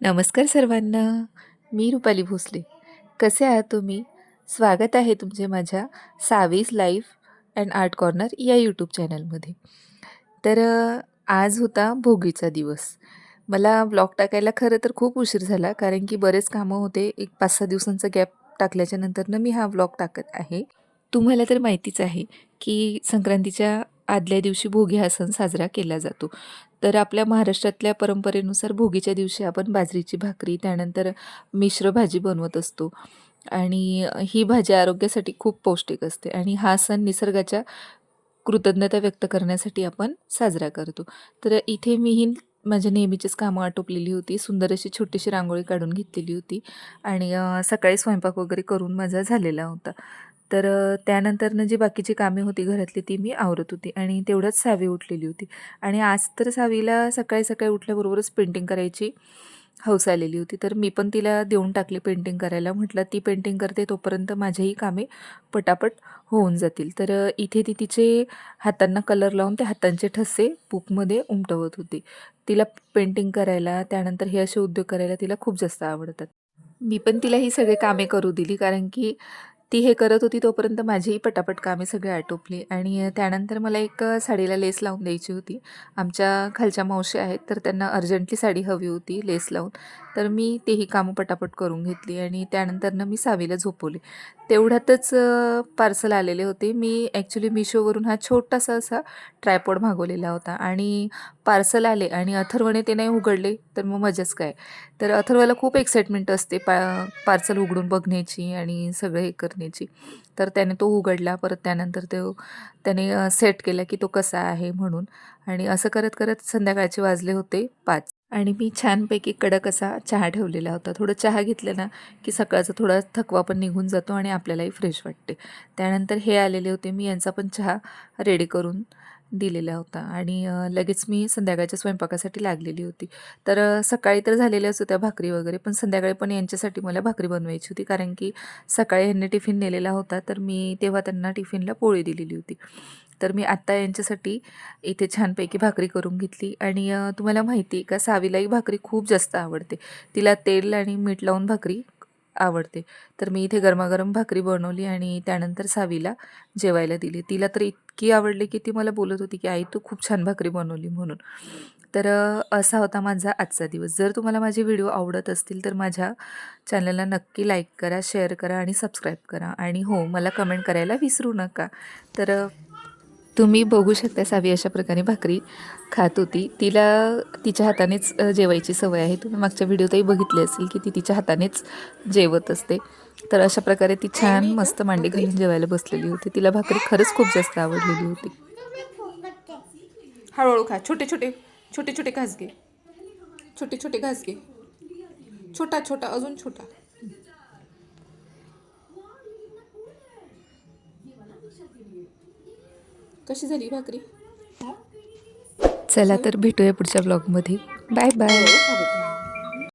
नमस्कार सर्वांना. मी रुपाली भोसले. कसे आहात तुम्ही? स्वागत आहे तुमचे माझ्या Savi's life and art corner या यूट्यूब चॅनलमध्ये. तर आज होता भोगीचा दिवस. मला ब्लॉग टाकायला खरं तर खूप उशीर झाला, कारण की बरेच कामं होते. एक 5-6 दिवसांचा गॅप टाकल्याच्या नंतरनं मी हा ब्लॉग टाकत आहे. तुम्हाला तर माहितीच आहे, की संक्रांतीच्या आदल्या दिवशी भोगी हा सण साजरा केला जातो. तर आपल्या महाराष्ट्रातल्या परंपरेनुसार भोगीच्या दिवशी आपण बाजरीची भाकरी, त्यानंतर मिश्र भाजी बनवत असतो आणि ही भाजी आरोग्यासाठी खूप पौष्टिक असते आणि हा सण निसर्गाच्या कृतज्ञता व्यक्त करण्यासाठी आपण साजरा करतो. तर इथे मीही माझ्या नेहमीचीच कामं आटोपलेली होती. सुंदर अशी छोटीशी रांगोळी काढून घेतलेली होती आणि सकाळी स्वयंपाक वगैरे करून माझा झालेला होता. तर त्यानंतरनं जी बाकीची कामे होती घरातली ती मी आवरत होती आणि तेवढंच सावी उठलेली होती आणि आज तर सावीला सकाळी-सकाळी उठल्याबरोबरच पेंटिंग करायची हौस आलेली होती. तर मी पण तिला देऊन टाकली पेंटिंग करायला. म्हटलं ती पेंटिंग करते तोपर्यंत माझ्याही कामे पटापट होऊन जातील. तर इथे ती तिचे हातांना कलर लावून ते हातांचे ठसे बुकमध्ये उमटवत होती. तिला पेंटिंग करायला, त्यानंतर हे असे उद्योग करायला तिला खूप जास्त आवडतात. मी पण तिला ही सगळी कामे करू दिली, कारण की ती हे करत होती तोपर्यंत माझीही पटापट कामे सगळी आटोपली आणि त्यानंतर मला एक साडीला लेस लावून द्यायची होती. आमच्या खालच्या मावशी आहेत, तर त्यांना अर्जंटली साडी हवी होती लेस लावून. तर मी तेही कामं पटापट करून घेतली आणि त्यानंतरनं मी सावीला झोपवली तेवढ्यातच पार्सल आलेले होते. मी ॲक्च्युली मिशोवरून हा छोटासा असा ट्रायपॉड मागवलेला होता आणि पार्सल आले आणि अथर्वने ते नाही उघडले, तर मग मजाच काय. तर अथर्वला खूप एक्साइटमेंट असते पा पार्सल उघडून बघण्याची आणि सगळं हे करण्याची. तर त्याने तो उघडला. परत त्यानंतर तो त्याने सेट केला, की तो कसा आहे म्हणून आणि असं करत-करत संध्याकाळचे वाजले होते पाच आणि मी छानपैकी कडक असा चहा ठेवलेला होता. थोडं चहा घेतलं ना, की सकाळचा थोडा थकवा पण निघून जातो आणि आपल्यालाही फ्रेश वाटते. त्यानंतर हे आलेले होते. मी यांचा पण चहा रेडी करून दिलेला होता आणि लगेच मी संध्याकाळच्या स्वयंपाकासाठी लागलेली होती. तर सकाळी तर झालेल्याच होत्या भाकरी वगैरे, पण संध्याकाळी पण यांच्यासाठी मला भाकरी बनवायची होती, कारण की सकाळी यांनी टिफिन नेलेला होता, तर मी तेव्हा त्यांना टिफिनला पोळी दिलेली होती. तर मी आत्ता यांच्यासाठी इथे छानपैकी भाकरी करून घेतली आणि तुम्हाला माहिती आहे का, सावीलाही भाकरी खूप जास्त आवडते. तिला तेल आणि मीठ लावून भाकरी आवडते. तर मी इथे गरमागरम भाकरी बनवली आणि त्यानंतर सावीला जेवायला दिली. तिला तर इतकी आवडली, की ती मला बोलत होती, की "आई, तू खूप छान भाकरी बनवली" म्हणून. तर असा होता माझा आजचा दिवस. जर तुम्हाला माझे व्हिडिओ आवडत असतील, तर माझ्या चॅनलला नक्की लाईक करा, शेअर करा आणि सबस्क्राईब करा आणि हो, मला कमेंट करायला विसरू नका. तर तुम्ही बघू शकता सावी अशा प्रकारे भाकरी खात होती. तिला तिच्या हातानेच जेवायची सवय आहे. तुम्ही मागच्या व्हिडिओतही बघितले असेल, की ती तिच्या हातानेच जेवत असते. तर अशा प्रकारे ती छान मस्त मांडी घालून जेवायला बसलेली होती. तिला भाकरी खरंच खूप जास्त आवडलेली होती. हळूहळू खा. छोटे छोटे छोटे छोटे घास घे. छोटे छोटे घास घे. छोटा छोटा अजून छोटा. कशी झाली भाकरी? चला तर भेटूया पुढच्या ब्लॉगमध्ये बाय बाय